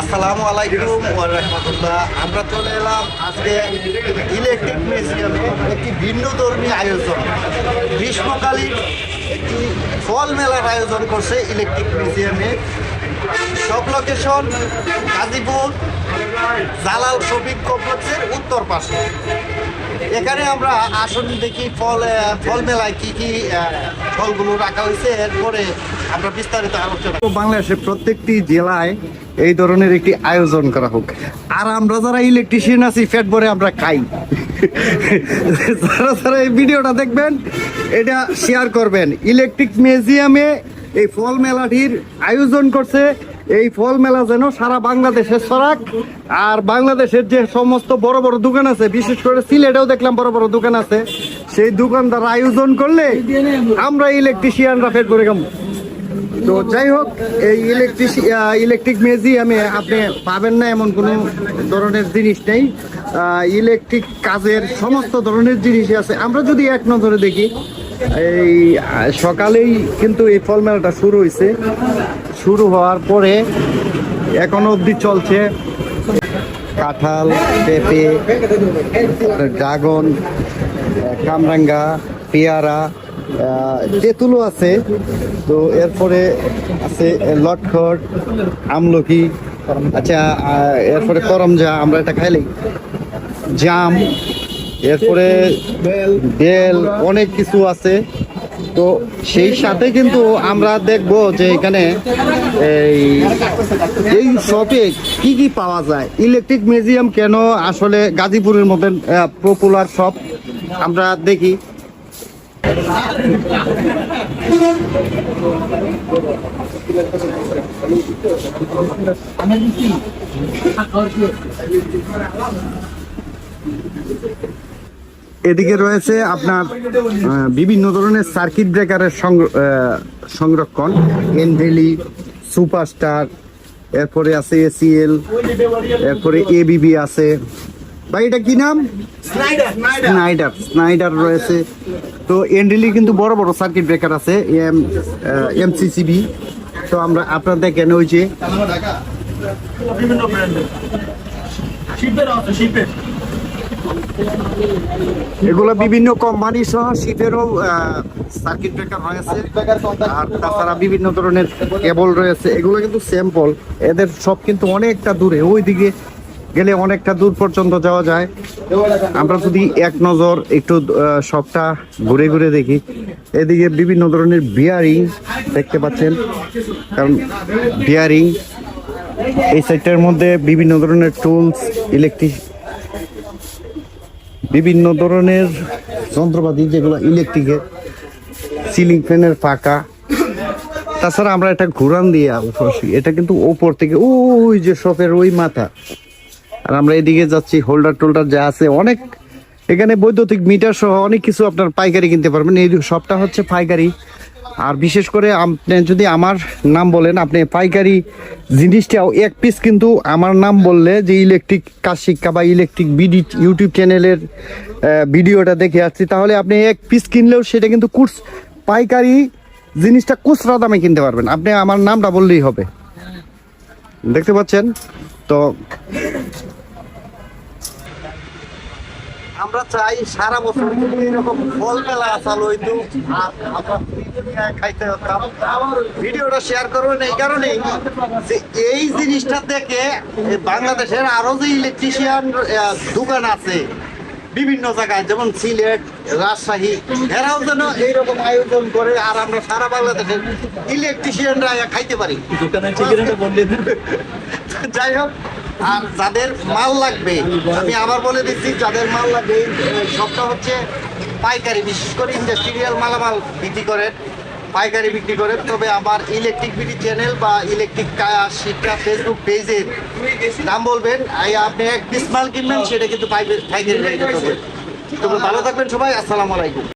আসসালামু আলাইকুম রাহমাতুল্লাহ। আমরা চলে এলাম আজকে ইলেকট্রিক মিউজিয়ামে একটি ভিন্ন ধর্মী আয়োজন। গ্রীষ্মকালীন একটি ফল মেলার আয়োজন করছে ইলেকট্রিক মিউজিয়ামে। সব লোকেশন, গাজীপুর, জালাল শফিক কমপ্লেক্সের উত্তর পাশে। এখানে আমরা আসন দেখি ফল ফল মেলায় কি কি ফলগুলো রাখা হয়েছে। এরপরে আমরা বিস্তারিত আলোচনা বাংলাদেশের প্রত্যেকটি জেলায় এই ধরনের একটি আয়োজন করা হোক। আর আমরা যারা ইলেকট্রিশিয়ান আছি, ফ্যাট ভরে আমরা খাই। যারা যারা এই ভিডিওটা দেখবেন, এটা শেয়ার করবেন। ইলেকট্রিক মিউজিয়ামে এই ফল মেলাটির আয়োজন করছে। এই ফল মেলা যেন সারা বাংলাদেশে ছড়াক। আর বাংলাদেশের যে সমস্ত বড় বড় দোকান আছে, বিশেষ করে সিলেটেও দেখলাম বড় বড় দোকান আছে। সেই দোকানদার আয়োজন করলে আমরা ইলেকট্রিশিয়ানরা ফের করে খাব তো যাই হোক, এই ইলেকট্রিক ইলেকট্রিক মিউজিয়ামে আপনি পাবেন না এমন কোনো ধরনের জিনিস নেই। ইলেকট্রিক কাজের সমস্ত ধরনের জিনিসই আছে। আমরা যদি এক নজরে দেখি, এই সকালেই কিন্তু এই ফল মেলাটা শুরু হয়েছে শুরু হওয়ার পরে এখনও অবধি চলছে কাঁঠাল, পেঁপে ড্রাগন কামরাঙ্গা, পেয়ারা তেঁতুলও আছে, তো এরপরে আছে লটখট আমলকি আচ্ছা এরপরে করমজা, আমরা এটা খাইলেই জাম, এরপরে বেল, অনেক কিছু আছে। তো সেই সাথে কিন্তু আমরা দেখব যে এখানে এই এই শপে কি কি পাওয়া যায়। ইলেকট্রিক মিউজিয়াম কেন আসলে গাজীপুরের মধ্যে পপুলার শপ আমরা দেখি। এদিকে রয়েছে আপনার বিভিন্ন ধরনের সার্কিট ব্রেকারের সংর- সংরক্ষণ। এনভেলি সুপারস্টার এরপরে আছে এসিএল এরপরে এবিবি আছে। ভাই এটা কি নাম? স্নাইডার স্নাইডার রয়েছে। তো এনডেলি কিন্তু বড় বড় সার্কিট ব্রেকার আছে এম এমসিসিবি তো আমরা আপনার দেখেন ওই যে বিভিন্ন ব্র্যান্ডের এগুলো বিভিন্ন কোম্পানি সহ শীতেরও সার্কিট ব্রেকার রয়েছে। আর তাছাড়া বিভিন্ন ধরনের কেবল রয়েছে। এগুলো কিন্তু স্যাম্পল এদের সব কিন্তু অনেকটা দূরে। ওইদিকে গেলে অনেকটা দূর পর্যন্ত যাওয়া যায়। আমরা যদি এক নজর একটু সবটা ঘুরে ঘুরে দেখি, এদিকে বিভিন্ন ধরনের বিয়ারিং দেখতে পাচ্ছেন। কারণ বিয়ারিং এই সাইডটার মধ্যে বিভিন্ন ধরনের টুলস ইলেকট্রিক বিভিন্ন ধরনের যন্ত্রপাতি যেগুলো ইলেকট্রিকের সিলিং ফ্যানের পাকা তাছাড়া আমরা এটা ঘুরান দিয়ে এটা কিন্তু ওপর থেকে, ওই যে শপের ওই মাথা। আর আমরা এদিকে যাচ্ছি হোল্ডার টোল্ডার যা আছে, অনেক এখানে বৈদ্যুতিক মিটার সহ অনেক কিছু আপনার পাইকারি কিনতে পারবেন। এই সবটা হচ্ছে পাইকারি। আর বিশেষ করে আপনি যদি আমার নাম বলেন, আপনি পাইকারি জিনিসটাও এক পিস কিন্তু আমার নাম বললে যে ইলেকট্রিক কাজ শিক্ষা বা ইলেকট্রিক বিডি ইউটিউব চ্যানেলের ভিডিওটা দেখে আসছি, তাহলে আপনি এক পিস কিনলেও সেটা কিন্তু কুর্স পাইকারি জিনিসটা খুচরা দামে কিনতে পারবেন। আপনি আমার নামটা বললেই হবে। দেখতে পাচ্ছেন? তো আমরা চাই সারা বছর এরকম ফল মেলা চালু হইতো আর আমরা খাইতে হতাম। ভিডিওটা শেয়ার করবেন এই কারণেই যে এই জিনিসটা দেখে বাংলাদেশের আরও যে ইলেকট্রিশিয়ান দোকান আছে বিভিন্ন জায়গায় যেমন সিলেট রাজশাহী এরাও যেন এইরকম আয়োজন করে আর আমরা সারা বাংলাদেশের ইলেকট্রিশিয়ানরা খাইতে পারি। দোকানের ঠিকানাটা বললে যাই হোক আর যাদের মাল লাগবে, আমি আবার বলে দিচ্ছি, যাদের মাল লাগবে সবটা হচ্ছে পাইকারি, বিশেষ করে ইন্ডাস্ট্রিয়াল মালামাল বিক্রি করেন পাইকারি বিক্রি করেন তবে আমার ইলেকট্রিক বিডি চ্যানেল বা ইলেকট্রিক শিক্ষা ফেসবুক পেজের নাম বলবেন। আপনি এক পিস মাল কিনবেন, সেটা কিন্তু পাইকারি। তবে ভালো থাকবেন সবাই, আসসালামু আলাইকুম।